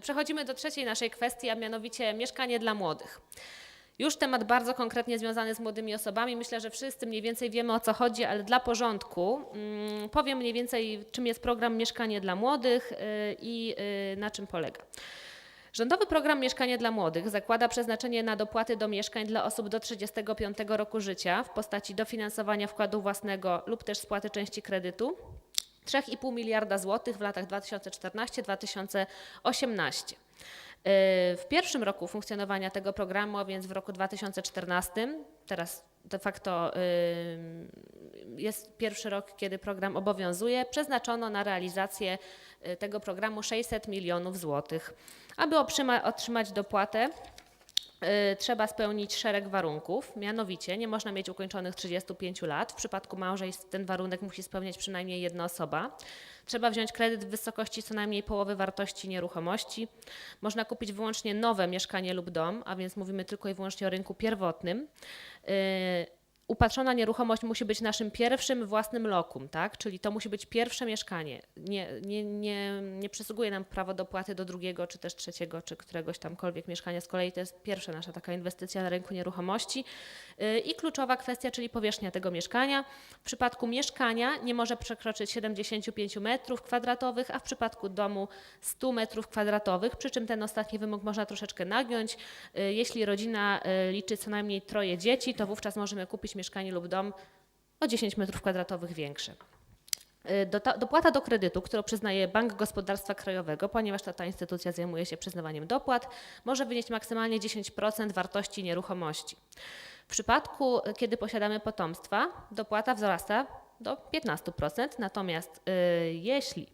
Przechodzimy do trzeciej naszej kwestii, a mianowicie mieszkanie dla młodych. Już temat bardzo konkretnie związany z młodymi osobami. Myślę, że wszyscy mniej więcej wiemy o co chodzi, ale dla porządku mm, powiem mniej więcej, czym jest program Mieszkanie dla Młodych y, i y, na czym polega. Rządowy program Mieszkanie dla Młodych zakłada przeznaczenie na dopłaty do mieszkań dla osób do 35 roku życia w postaci dofinansowania wkładu własnego lub też spłaty części kredytu 3,5 miliarda złotych w latach 2014-2018. Yy, W pierwszym roku funkcjonowania tego programu, a więc w roku 2014, teraz de facto yy, jest pierwszy rok, kiedy program obowiązuje, przeznaczono na realizację yy, tego programu 600 milionów złotych. Aby otrzyma, otrzymać dopłatę, Y, trzeba spełnić szereg warunków. Mianowicie nie można mieć ukończonych 35 lat. W przypadku małżeństw ten warunek musi spełniać przynajmniej jedna osoba. Trzeba wziąć kredyt w wysokości co najmniej połowy wartości nieruchomości. Można kupić wyłącznie nowe mieszkanie lub dom, a więc mówimy tylko i wyłącznie o rynku pierwotnym. Y, Upatrzona nieruchomość musi być naszym pierwszym własnym lokum, tak? czyli to musi być pierwsze mieszkanie. Nie, nie, nie, nie przysługuje nam prawo dopłaty do drugiego, czy też trzeciego, czy któregoś tamkolwiek mieszkania. Z kolei to jest pierwsza nasza taka inwestycja na rynku nieruchomości. Yy, I kluczowa kwestia, czyli powierzchnia tego mieszkania. W przypadku mieszkania nie może przekroczyć 75 metrów kwadratowych, a w przypadku domu 100 metrów kwadratowych, przy czym ten ostatni wymóg można troszeczkę nagiąć. Yy, Jeśli rodzina yy, liczy co najmniej troje dzieci, to wówczas możemy kupić mieszkanie lub dom o 10 metrów kwadratowych większy. Y, Dopłata do kredytu, którą przyznaje Bank Gospodarstwa Krajowego, ponieważ to ta instytucja zajmuje się przyznawaniem dopłat, może wynieść maksymalnie 10% wartości nieruchomości. W przypadku, y, kiedy posiadamy potomstwa, dopłata wzrasta do 15%, natomiast y, jeśli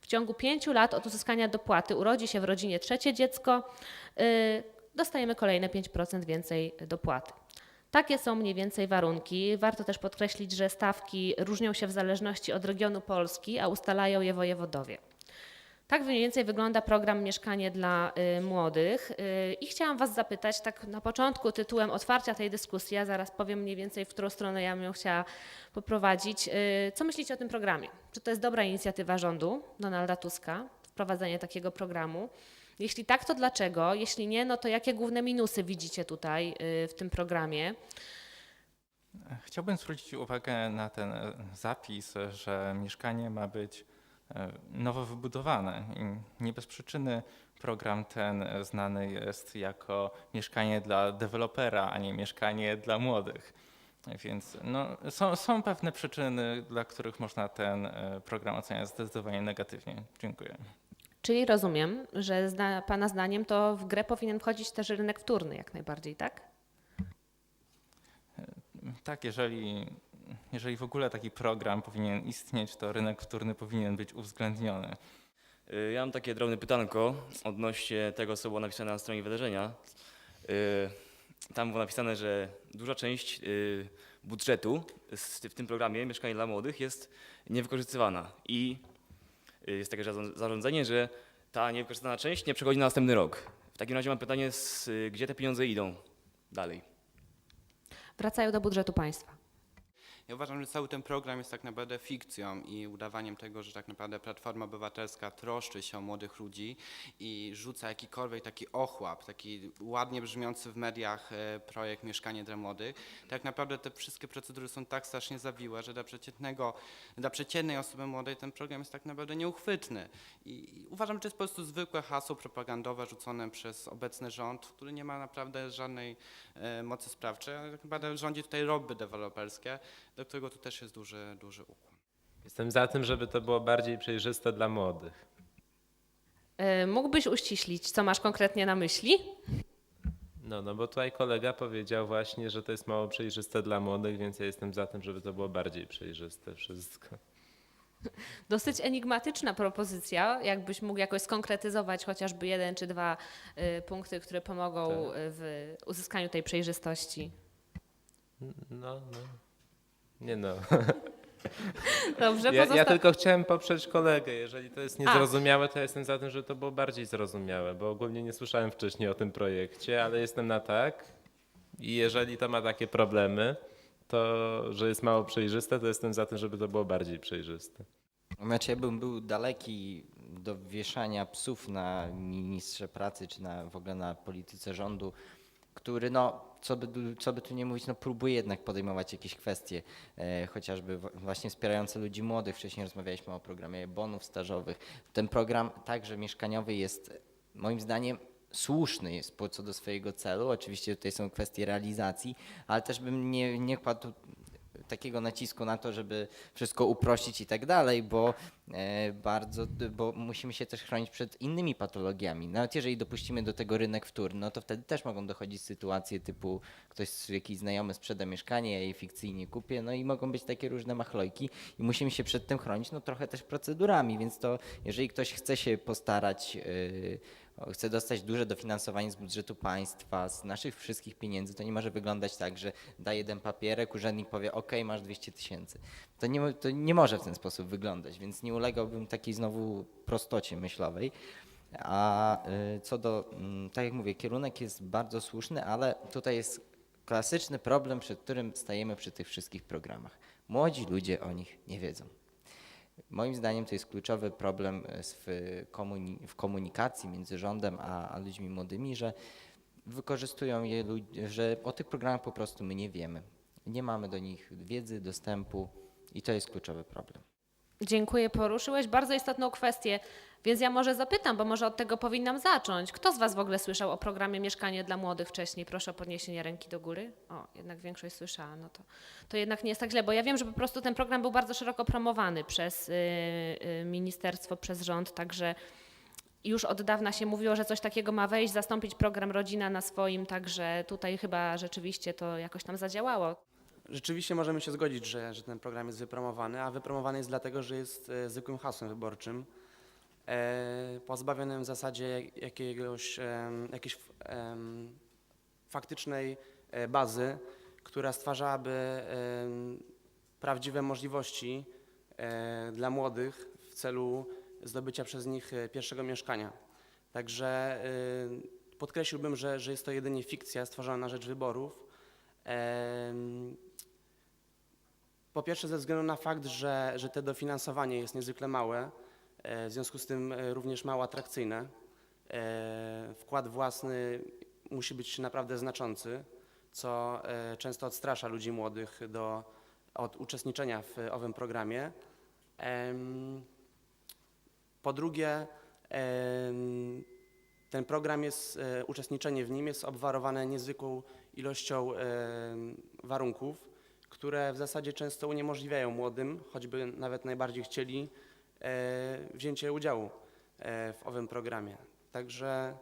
w ciągu 5 lat od uzyskania dopłaty urodzi się w rodzinie trzecie dziecko, y, dostajemy kolejne 5% więcej dopłaty. Takie są mniej więcej warunki. Warto też podkreślić, że stawki różnią się w zależności od regionu Polski, a ustalają je wojewodowie. Tak mniej więcej wygląda program Mieszkanie dla y, Młodych. Y, I chciałam Was zapytać, tak na początku, tytułem otwarcia tej dyskusji, ja zaraz powiem mniej więcej, w którą stronę ja bym ją chciała poprowadzić. Y, co myślicie o tym programie? Czy to jest dobra inicjatywa rządu Donalda Tuska, wprowadzenie takiego programu? Jeśli tak, to dlaczego? Jeśli nie, no to jakie główne minusy widzicie tutaj y, w tym programie? Chciałbym zwrócić uwagę na ten e, zapis, że mieszkanie ma być e, nowo wybudowane. I nie bez przyczyny program ten e, znany jest jako mieszkanie dla dewelopera, a nie mieszkanie dla młodych. Więc no, są, są pewne przyczyny, dla których można ten program oceniać zdecydowanie negatywnie. Dziękuję. Czyli rozumiem, że zna, Pana zdaniem to w grę powinien wchodzić też rynek wtórny jak najbardziej, tak? Tak, jeżeli, jeżeli w ogóle taki program powinien istnieć, to rynek wtórny powinien być uwzględniony. Y, Ja mam takie drobne pytanko odnośnie tego, co było napisane na stronie wydarzenia. Y, Tam było napisane, że duża część y, budżetu w tym programie Mieszkanie dla Młodych jest niewykorzystywana i jest takie zarząd- zarządzenie, że ta niewykorzystana część nie przechodzi na następny rok. W takim razie mam pytanie, z, y, gdzie te pieniądze idą dalej? Wracają do budżetu państwa. Ja uważam, że cały ten program jest tak naprawdę fikcją i udawaniem tego, że tak naprawdę Platforma Obywatelska troszczy się o młodych ludzi i rzuca jakikolwiek taki ochłap, taki ładnie brzmiący w mediach e, projekt Mieszkanie dla Młodych. Tak naprawdę te wszystkie procedury są tak strasznie zawiłe, że dla przeciętnego, dla przeciętnej osoby młodej ten program jest tak naprawdę nieuchwytny. I uważam, że to jest po prostu zwykłe hasło propagandowe rzucone przez obecny rząd, który nie ma naprawdę żadnej e, mocy sprawczej. ale Tak naprawdę rządzi tutaj lobby deweloperskie, do którego tu też jest duży, duży ukłon. Jestem za tym, żeby to było bardziej przejrzyste dla młodych. Y, Mógłbyś uściślić, co masz konkretnie na myśli? No, no bo tutaj kolega powiedział właśnie, że to jest mało przejrzyste dla młodych, więc ja jestem za tym, żeby to było bardziej przejrzyste wszystko. Dosyć enigmatyczna propozycja. Jakbyś mógł jakoś skonkretyzować chociażby jeden czy dwa y, punkty, które pomogą Tak. y, w uzyskaniu tej przejrzystości. No, no. Nie no. Dobrze, Ja, ja pozosta- tylko chciałem poprzeć kolegę. Jeżeli to jest niezrozumiałe, to ja jestem za tym, żeby to było bardziej zrozumiałe, bo ogólnie nie słyszałem wcześniej o tym projekcie, ale jestem na tak. I jeżeli to ma takie problemy, to że jest mało przejrzyste, to jestem za tym, żeby to było bardziej przejrzyste. Znaczy ja bym był daleki do wieszania psów na ministrze pracy czy na, w ogóle na polityce rządu, który no, co by, co by tu nie mówić, no próbuje jednak podejmować jakieś kwestie, e, chociażby właśnie wspierające ludzi młodych. Wcześniej rozmawialiśmy o programie bonów stażowych. Ten program także mieszkaniowy jest moim zdaniem słuszny jest co do swojego celu. Oczywiście tutaj są kwestie realizacji, ale też bym nie, nie kładł takiego nacisku na to, żeby wszystko uprościć i tak dalej, bo e, bardzo, bo musimy się też chronić przed innymi patologiami. Nawet jeżeli dopuścimy do tego rynek wtórny, no to wtedy też mogą dochodzić sytuacje typu ktoś, jakiś znajomy sprzeda mieszkanie, ja je fikcyjnie kupię, no i mogą być takie różne machlojki i musimy się przed tym chronić, no trochę też procedurami, więc to jeżeli ktoś chce się postarać, yy, chce dostać duże dofinansowanie z budżetu państwa, z naszych wszystkich pieniędzy, to nie może wyglądać tak, że da jeden papierek, urzędnik powie, ok, masz 200 tysięcy. To nie, to nie może w ten sposób wyglądać, więc nie ulegałbym takiej znowu prostocie myślowej. A y, co do, mm, tak jak mówię, kierunek jest bardzo słuszny, ale tutaj jest klasyczny problem, przed którym stajemy przy tych wszystkich programach. Młodzi ludzie o nich nie wiedzą. Moim zdaniem to jest kluczowy problem e, w, w komunikacji między rządem a, a ludźmi młodymi, że wykorzystują je ludzie, że o tych programach po prostu my nie wiemy. Nie mamy do nich wiedzy, dostępu i to jest kluczowy problem. Dziękuję, poruszyłeś bardzo istotną kwestię, więc ja może zapytam, bo może od tego powinnam zacząć. Kto z Was w ogóle słyszał o programie Mieszkanie dla Młodych wcześniej? Proszę o podniesienie ręki do góry. O, jednak większość słyszała, no to, to jednak nie jest tak źle, bo ja wiem, że po prostu ten program był bardzo szeroko promowany przez y, y, ministerstwo, przez rząd, także już od dawna się mówiło, że coś takiego ma wejść, zastąpić program Rodzina na swoim, także tutaj chyba rzeczywiście to jakoś tam zadziałało. Rzeczywiście możemy się zgodzić, że, że ten program jest wypromowany, a wypromowany jest dlatego, że jest e, zwykłym hasłem wyborczym, e, pozbawionym w zasadzie jakiegoś, em, jakiejś faktycznej e, bazy, która stwarzałaby prawdziwe możliwości e, dla młodych w celu zdobycia przez nich e, pierwszego mieszkania. Także e, podkreśliłbym, że, że jest to jedynie fikcja stworzona na rzecz wyborów. Po pierwsze ze względu na fakt, że, że te dofinansowanie jest niezwykle małe, e, w związku z tym e, również mało atrakcyjne. E, Wkład własny musi być naprawdę znaczący, co często odstrasza ludzi młodych do, od uczestniczenia w owym programie. Po drugie, ten program jest, uczestniczenie w nim jest obwarowane niezwykłą ilością warunków, które w zasadzie często uniemożliwiają młodym, choćby nawet najbardziej chcieli, e, wzięcie udziału e, w owym programie. Także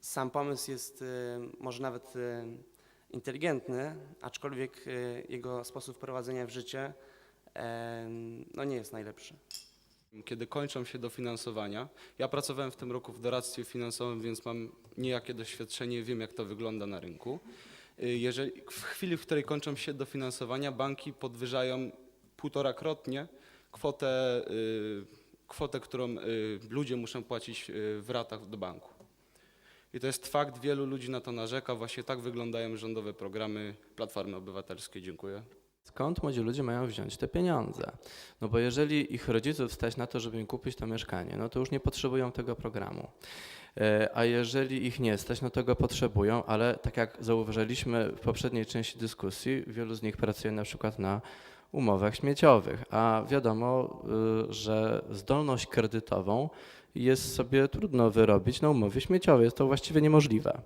sam pomysł jest e, może nawet inteligentny, aczkolwiek jego sposób wprowadzenia w życie no nie jest najlepszy. kiedy kończą się dofinansowania. Ja pracowałem w tym roku w doradztwie finansowym, więc mam niejakie doświadczenie, wiem jak to wygląda na rynku. Y, Jeżeli, w chwili, w której kończą się dofinansowania, banki podwyżają półtorakrotnie kwotę, y, kwotę, którą y, ludzie muszą płacić w ratach do banku. I to jest fakt, wielu ludzi na to narzeka, właśnie tak wyglądają rządowe programy Platformy Obywatelskiej. Dziękuję. Skąd młodzi ludzie mają wziąć te pieniądze? No bo jeżeli ich rodziców stać na to, żeby im kupić to mieszkanie, no to już nie potrzebują tego programu. E, A jeżeli ich nie stać, no to go potrzebują, ale tak jak zauważyliśmy w poprzedniej części dyskusji, wielu z nich pracuje na przykład na umowach śmieciowych, a wiadomo, y, że zdolność kredytową jest sobie trudno wyrobić na umowie śmieciowej, jest to właściwie niemożliwe.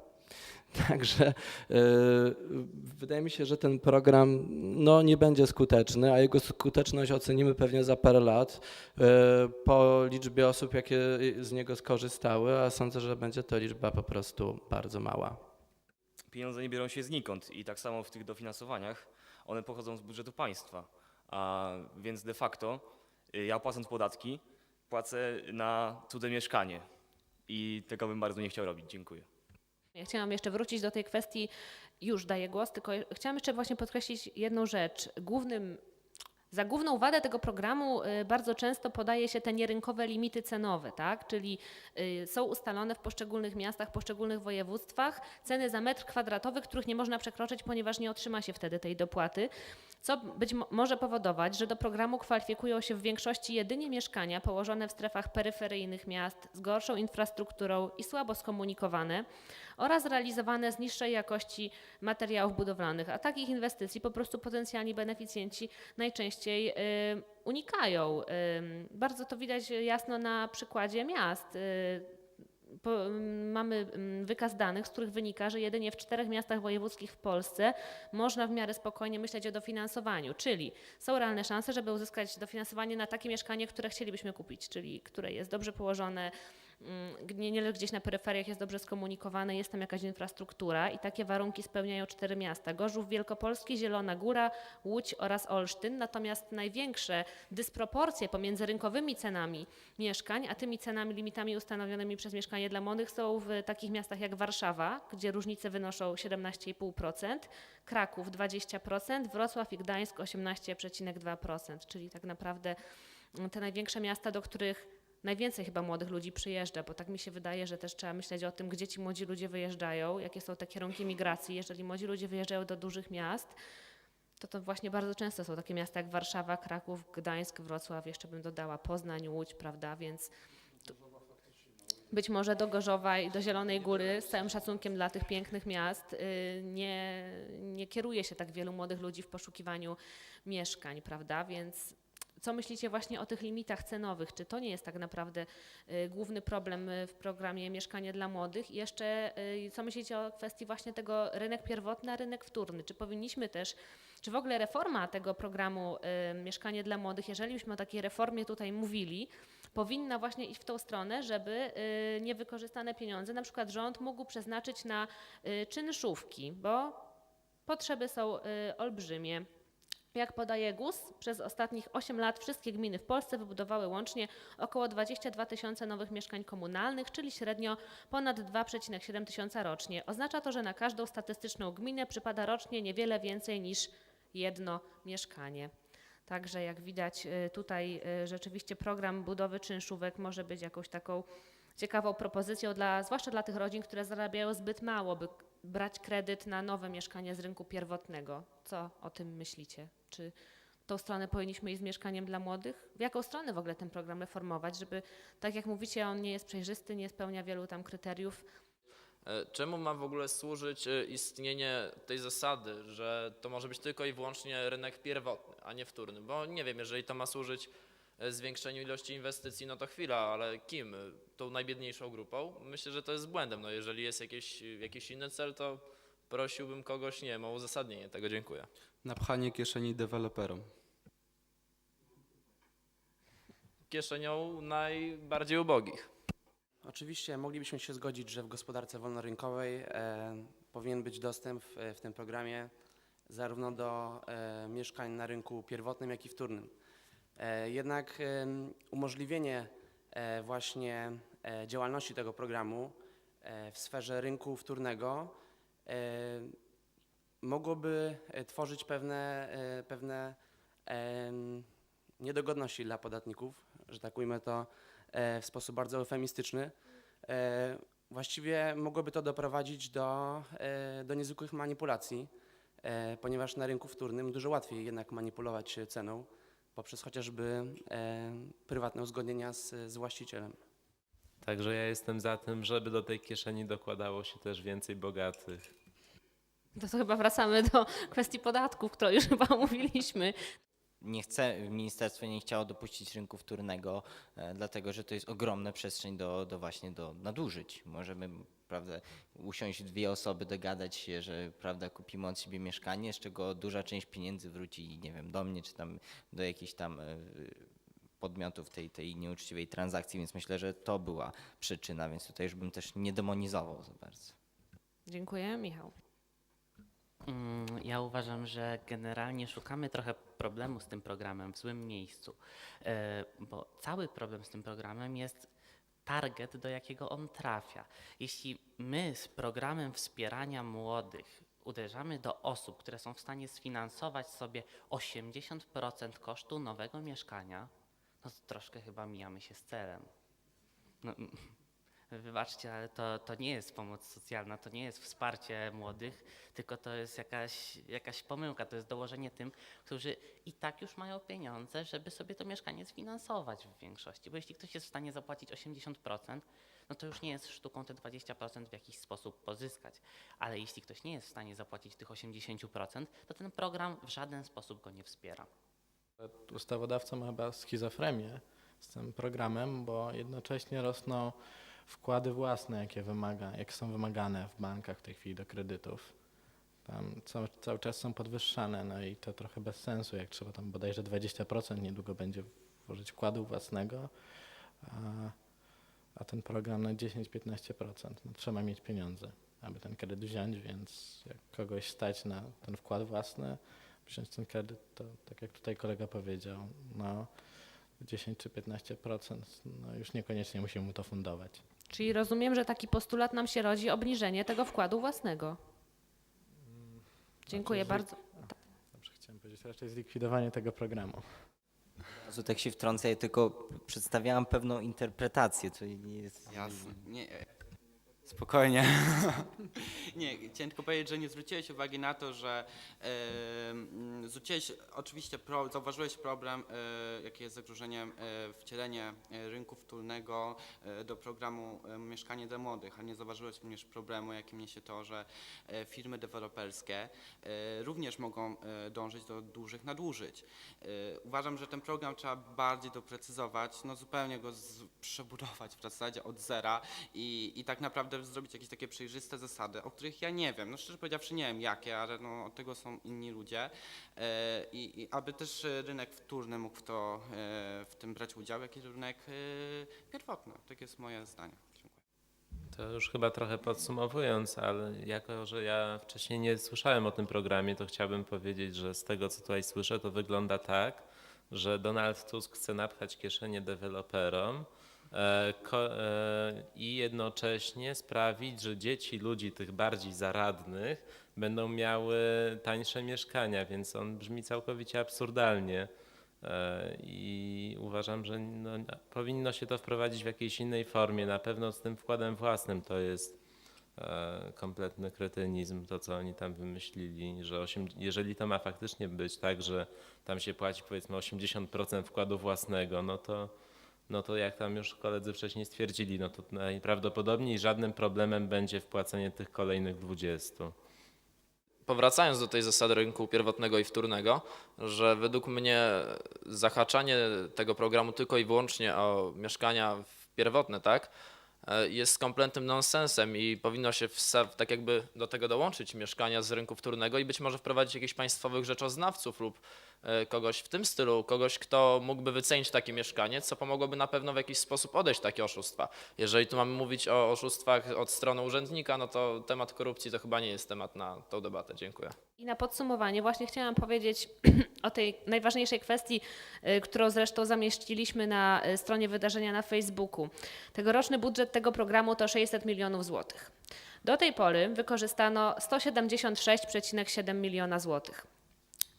Także e, wydaje mi się, że ten program no, nie będzie skuteczny, a jego skuteczność ocenimy pewnie za parę lat e, po liczbie osób, jakie z niego skorzystały, a sądzę, że będzie to liczba po prostu bardzo mała. Pieniądze nie biorą się znikąd i tak samo w tych dofinansowaniach one pochodzą z budżetu państwa. A więc de facto y, ja płacąc podatki płacę na cudze mieszkanie i tego bym bardzo nie chciał robić. Dziękuję. Ja chciałam jeszcze wrócić do tej kwestii, już daję głos, tylko chciałam jeszcze właśnie podkreślić jedną rzecz. Głównym Za główną wadę tego programu y, bardzo często podaje się te nierynkowe limity cenowe, tak? czyli y, są ustalone w poszczególnych miastach, poszczególnych województwach ceny za metr kwadratowy, których nie można przekroczyć, ponieważ nie otrzyma się wtedy tej dopłaty, co być mo- może powodować, że do programu kwalifikują się w większości jedynie mieszkania położone w strefach peryferyjnych miast z gorszą infrastrukturą i słabo skomunikowane oraz realizowane z niższej jakości materiałów budowlanych, a takich inwestycji po prostu potencjalni beneficjenci najczęściej y, unikają. Y, bardzo to widać jasno na przykładzie miast. Y, po, mm, mamy mm, wykaz danych, z których wynika, że jedynie w czterech miastach wojewódzkich w Polsce można w miarę spokojnie myśleć o dofinansowaniu, czyli są realne szanse, żeby uzyskać dofinansowanie na takie mieszkanie, które chcielibyśmy kupić, czyli które jest dobrze położone, mm, nie, nie leży gdzieś na peryferiach, jest dobrze skomunikowane, jest tam jakaś infrastruktura i takie warunki spełniają cztery miasta. Gorzów Wielkopolski, Zielona Góra, Łódź oraz Olsztyn. Natomiast największe dysproporcje pomiędzy rynkowymi cenami mieszkań, a tymi cenami, limitami ustanowionymi przez mieszkanie dla młodych są w takich miastach jak Warszawa, gdzie różnice wynoszą 17,5%, Kraków 20%, Wrocław i Gdańsk 18,2%, czyli tak naprawdę mm, te największe miasta, do których najwięcej chyba młodych ludzi przyjeżdża, bo tak mi się wydaje, że też trzeba myśleć o tym, gdzie ci młodzi ludzie wyjeżdżają, jakie są te kierunki migracji. Jeżeli młodzi ludzie wyjeżdżają do dużych miast, to to właśnie bardzo często są takie miasta jak Warszawa, Kraków, Gdańsk, Wrocław, jeszcze bym dodała Poznań, Łódź, prawda, więc być może do Gorzowa i do Zielonej Góry, z całym szacunkiem dla tych pięknych miast, y, nie, nie kieruje się tak wielu młodych ludzi w poszukiwaniu mieszkań, prawda, więc co myślicie właśnie o tych limitach cenowych? Czy to nie jest tak naprawdę y, główny problem y, w programie Mieszkanie dla Młodych? I jeszcze y, co myślicie o kwestii właśnie tego rynek pierwotny, a rynek wtórny? Czy powinniśmy też, czy w ogóle reforma tego programu Mieszkanie dla Młodych, jeżeli byśmy o takiej reformie tutaj mówili, powinna właśnie iść w tą stronę, żeby niewykorzystane pieniądze na przykład rząd mógł przeznaczyć na czynszówki, bo potrzeby są olbrzymie. Jak podaje GUS, przez ostatnich 8 lat wszystkie gminy w Polsce wybudowały łącznie około 22 tysiące nowych mieszkań komunalnych, czyli średnio ponad 2,7 tysiąca rocznie. Oznacza to, że na każdą statystyczną gminę przypada rocznie niewiele więcej niż jedno mieszkanie. Także jak widać y, tutaj y, rzeczywiście program budowy czynszówek może być jakąś taką ciekawą propozycją, dla, zwłaszcza dla tych rodzin, które zarabiają zbyt mało, by brać kredyt na nowe mieszkanie z rynku pierwotnego. Co o tym myślicie? Czy tą stronę powinniśmy iść z mieszkaniem dla młodych? W jaką stronę w ogóle ten program reformować, żeby, tak jak mówicie, on nie jest przejrzysty, nie spełnia wielu tam kryteriów, E, Czemu ma w ogóle służyć e, istnienie tej zasady, że to może być tylko i wyłącznie rynek pierwotny, a nie wtórny? Bo nie wiem, jeżeli to ma służyć zwiększeniu ilości inwestycji, no to chwila, ale kim? E, Tą najbiedniejszą grupą? Myślę, że to jest błędem. No jeżeli jest jakiś, jakiś inny cel, to prosiłbym kogoś, nie wiem, o uzasadnienie tego. Dziękuję. Napchanie kieszeni deweloperom. Kieszenią najbardziej ubogich. Oczywiście moglibyśmy się zgodzić, że w gospodarce wolnorynkowej e, powinien być dostęp w, w tym programie zarówno do e, mieszkań na rynku pierwotnym, jak i wtórnym. E, jednak umożliwienie e, właśnie e, działalności tego programu w sferze rynku wtórnego mogłoby tworzyć pewne, pewne niedogodności dla podatników, że tak ujmę to w sposób bardzo eufemistyczny. Właściwie mogłoby to doprowadzić do, do niezwykłych manipulacji, ponieważ na rynku wtórnym dużo łatwiej jednak manipulować ceną poprzez chociażby e, prywatne uzgodnienia z, z właścicielem. Także ja jestem za tym, żeby do tej kieszeni dokładało się też więcej bogatych. to, to chyba wracamy do kwestii podatków, którą już chyba omówiliśmy. Nie chce, ministerstwo nie chciało dopuścić rynku wtórnego, e, dlatego że to jest ogromna przestrzeń do, do właśnie do nadużyć. Możemy prawda, usiąść dwie osoby, dogadać się, że prawda, kupimy od siebie mieszkanie, z czego duża część pieniędzy wróci, nie wiem, do mnie, czy tam do jakichś tam e, podmiotów tej, tej nieuczciwej transakcji, więc myślę, że to była przyczyna, więc tutaj już bym też nie demonizował za bardzo. Dziękuję, Michał. Mm, Ja uważam, że generalnie szukamy trochę problemu z tym programem w złym miejscu, E, bo cały problem z tym programem jest target, do jakiego on trafia. Jeśli my z programem wspierania młodych uderzamy do osób, które są w stanie sfinansować sobie 80% kosztu nowego mieszkania, no to troszkę chyba mijamy się z celem. No, wybaczcie, ale to, to nie jest pomoc socjalna, to nie jest wsparcie młodych, tylko to jest jakaś, jakaś pomyłka, to jest dołożenie tym, którzy i tak już mają pieniądze, żeby sobie to mieszkanie sfinansować w większości. Bo jeśli ktoś jest w stanie zapłacić 80%, no to już nie jest sztuką te 20% w jakiś sposób pozyskać. Ale jeśli ktoś nie jest w stanie zapłacić tych 80%, to ten program w żaden sposób go nie wspiera. Ustawodawca ma chyba schizofrenię z tym programem, bo jednocześnie rosną wkłady własne, jakie wymaga, jak są wymagane w bankach w tej chwili do kredytów. Tam cały, cały czas są podwyższane, no i to trochę bez sensu, jak trzeba tam bodajże 20% niedługo będzie włożyć wkładu własnego, a, a ten program na 10-15%. No, trzeba mieć pieniądze, aby ten kredyt wziąć, więc jak kogoś stać na ten wkład własny, wziąć ten kredyt, to tak jak tutaj kolega powiedział, no 10 czy 15%, no już niekoniecznie musimy mu to fundować. Czyli rozumiem, że taki postulat nam się rodzi obniżenie tego wkładu własnego. Dziękuję Znaczy, bardzo. Dobrze, chciałem powiedzieć raczej zlikwidowanie tego programu. Tu tak się wtrącę, ja tylko przedstawiałam pewną interpretację, to nie jest... Jasne. Nie, spokojnie. nie, chciałem tylko powiedzieć, że nie zwróciłeś uwagi na to, że mm, zwróciłeś, oczywiście pro, zauważyłeś problem, e, jakie jest zagrożeniem e, wcielenie e, rynku wtórnego e, do programu e, Mieszkanie dla Młodych, a nie zauważyłeś również problemu, jakim niesie to, że e, firmy deweloperskie e, również mogą e, dążyć do dużych nadużyć. E, Uważam, że ten program trzeba bardziej doprecyzować, no zupełnie go z, przebudować w zasadzie od zera i, i tak naprawdę zrobić jakieś takie przejrzyste zasady, o których ja nie wiem. No szczerze powiedziawszy nie wiem jakie, ale no, od tego są inni ludzie. E, I, I aby też e, rynek wtórny mógł w, to, e, w tym brać udział, jak i rynek pierwotny. Tak jest moje zdanie. To już chyba trochę podsumowując, ale jako, że ja wcześniej nie słyszałem o tym programie, to chciałbym powiedzieć, że z tego, co tutaj słyszę, to wygląda tak, że Donald Tusk chce napchać kieszenie deweloperom i jednocześnie sprawić, że dzieci ludzi tych bardziej zaradnych będą miały tańsze mieszkania, więc on brzmi całkowicie absurdalnie. E, I uważam, że no, powinno się to wprowadzić w jakiejś innej formie. Na pewno z tym wkładem własnym to jest e, kompletny kretynizm, to co oni tam wymyślili, że osiem, jeżeli to ma faktycznie być tak, że tam się płaci powiedzmy 80% wkładu własnego, no to, no to jak tam już koledzy wcześniej stwierdzili, no to najprawdopodobniej żadnym problemem będzie wpłacenie tych kolejnych 20. powracając do tej zasady rynku pierwotnego i wtórnego, że według mnie zahaczanie tego programu tylko i wyłącznie o mieszkania pierwotne, tak, e, jest kompletnym nonsensem i powinno się wsa- tak jakby do tego dołączyć mieszkania z rynku wtórnego i być może wprowadzić jakichś państwowych rzeczoznawców lub kogoś w tym stylu, kogoś, kto mógłby wycenić takie mieszkanie, co pomogłoby na pewno w jakiś sposób odejść takie oszustwa. Jeżeli tu mamy mówić o oszustwach od strony urzędnika, no to temat korupcji to chyba nie jest temat na tą debatę. Dziękuję. I na podsumowanie właśnie chciałam powiedzieć o tej najważniejszej kwestii, y, którą zresztą zamieściliśmy na y, stronie wydarzenia na Facebooku. Tegoroczny budżet tego programu to 600 milionów złotych. Do tej pory wykorzystano 176,7 miliona złotych.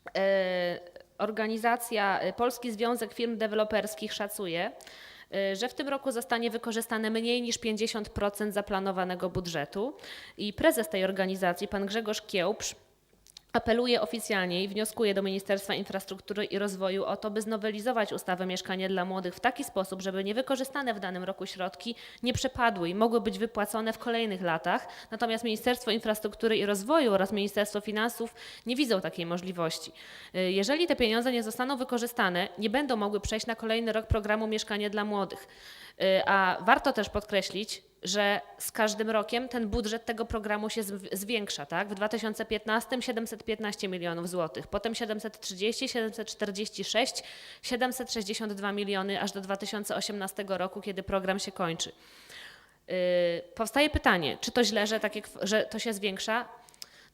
Y, Organizacja y, Polski Związek Firm Deweloperskich szacuje, y, że w tym roku zostanie wykorzystane mniej niż 50% zaplanowanego budżetu. I prezes tej organizacji, pan Grzegorz Kiełbsz, apeluje oficjalnie i wnioskuje do Ministerstwa Infrastruktury i Rozwoju o to, by znowelizować ustawę Mieszkanie dla Młodych w taki sposób, żeby niewykorzystane w danym roku środki nie przepadły i mogły być wypłacone w kolejnych latach. Natomiast Ministerstwo Infrastruktury i Rozwoju oraz Ministerstwo Finansów nie widzą takiej możliwości. Y, Jeżeli te pieniądze nie zostaną wykorzystane, nie będą mogły przejść na kolejny rok programu Mieszkanie dla Młodych. Y, A warto też podkreślić, że z każdym rokiem ten budżet tego programu się zw- zwiększa. Tak? W 2015 715 milionów złotych, potem 730, 746, 762 miliony aż do 2018 roku, kiedy program się kończy. Yy, Powstaje pytanie, czy to źle, że, takie, że to się zwiększa?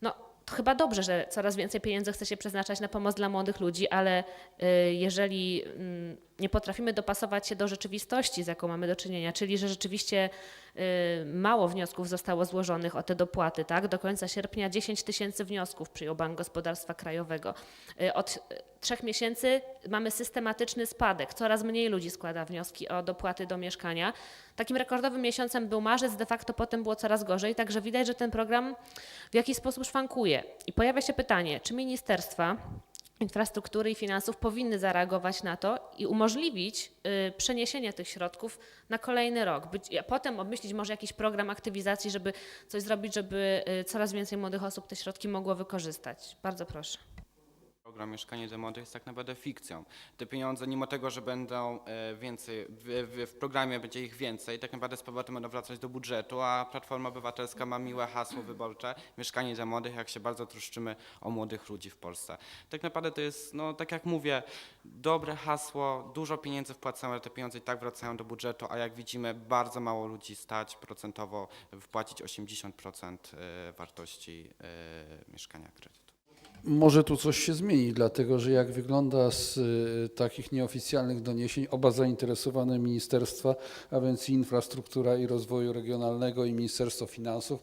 No, to chyba dobrze, że coraz więcej pieniędzy chce się przeznaczać na pomoc dla młodych ludzi, ale y, jeżeli mm, nie potrafimy dopasować się do rzeczywistości, z jaką mamy do czynienia, czyli że rzeczywiście y, mało wniosków zostało złożonych o te dopłaty. Tak? Do końca sierpnia 10 tysięcy wniosków przyjął Bank Gospodarstwa Krajowego. Y, Od y, trzech miesięcy mamy systematyczny spadek. Coraz mniej ludzi składa wnioski o dopłaty do mieszkania. Takim rekordowym miesiącem był marzec, de facto potem było coraz gorzej, także widać, że ten program w jakiś sposób szwankuje. I pojawia się pytanie, czy ministerstwa infrastruktury i finansów powinny zareagować na to i umożliwić y, przeniesienie tych środków na kolejny rok. Być, a potem obmyślić może jakiś program aktywizacji, żeby coś zrobić, żeby y, coraz więcej młodych osób te środki mogło wykorzystać. Bardzo proszę. Program Mieszkanie dla Młodych jest tak naprawdę fikcją. Te pieniądze, mimo tego, że będą e, więcej, w, w, programie będzie ich więcej, tak naprawdę z powrotem będą wracać do budżetu, a Platforma Obywatelska ma miłe hasło wyborcze Mieszkanie dla Młodych, jak się bardzo troszczymy o młodych ludzi w Polsce. Tak naprawdę to jest, no tak jak mówię, dobre hasło, dużo pieniędzy wpłacają, ale te pieniądze i tak wracają do budżetu, a jak widzimy, bardzo mało ludzi stać procentowo wpłacić 80% e, wartości e, mieszkania kredytu. Może tu coś się zmieni, dlatego że jak wygląda z y, takich nieoficjalnych doniesień, oba zainteresowane ministerstwa, a więc Infrastruktura i Rozwoju Regionalnego i Ministerstwo Finansów,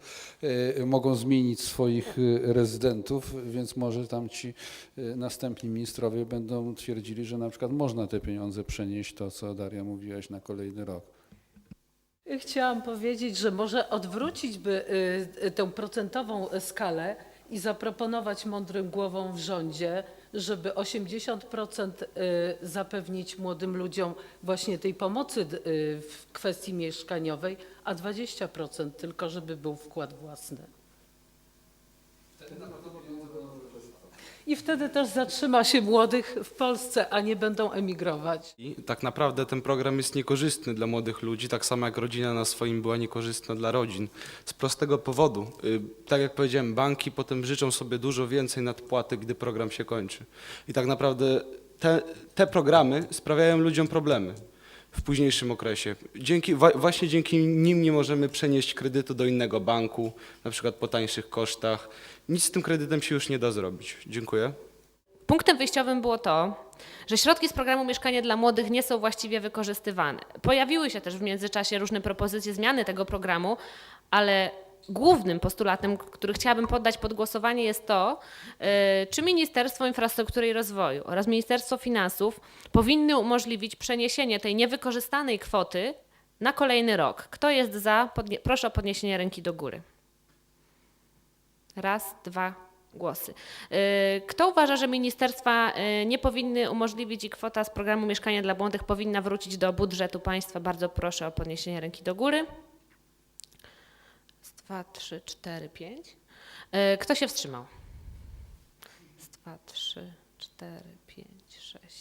y, mogą zmienić swoich y, rezydentów, więc może tam ci następni ministrowie będą twierdzili, że na przykład można te pieniądze przenieść, to co Daria mówiłaś, na kolejny rok. Chciałam powiedzieć, że może odwrócić by tę procentową skalę i zaproponować mądrym głowom w rządzie, żeby 80% y, zapewnić młodym ludziom właśnie tej pomocy y, w kwestii mieszkaniowej, a 20% tylko, żeby był wkład własny. I wtedy też zatrzyma się młodych w Polsce, a nie będą emigrować. I tak naprawdę ten program jest niekorzystny dla młodych ludzi, tak samo jak rodzina na swoim była niekorzystna dla rodzin. Z prostego powodu, y, tak jak powiedziałem, banki potem życzą sobie dużo więcej nadpłaty, gdy program się kończy. I tak naprawdę te, te programy sprawiają ludziom problemy w późniejszym okresie. Dzięki, właśnie dzięki nim nie możemy przenieść kredytu do innego banku, na przykład po tańszych kosztach. Nic z tym kredytem się już nie da zrobić. Dziękuję. Punktem wyjściowym było to, że środki z programu Mieszkanie dla Młodych nie są właściwie wykorzystywane. Pojawiły się też w międzyczasie różne propozycje zmiany tego programu, ale głównym postulatem, który chciałabym poddać pod głosowanie jest to, yy, czy Ministerstwo Infrastruktury i Rozwoju oraz Ministerstwo Finansów powinny umożliwić przeniesienie tej niewykorzystanej kwoty na kolejny rok. Kto jest za? Proszę o podniesienie ręki do góry. Raz, dwa głosy. Yy, Kto uważa, że ministerstwa yy, nie powinny umożliwić i kwota z programu Mieszkanie dla Młodych powinna wrócić do budżetu państwa? Bardzo proszę o podniesienie ręki do góry. Dwa, trzy, cztery, pięć. Yy, Kto się wstrzymał? Dwa, trzy, cztery, pięć, sześć.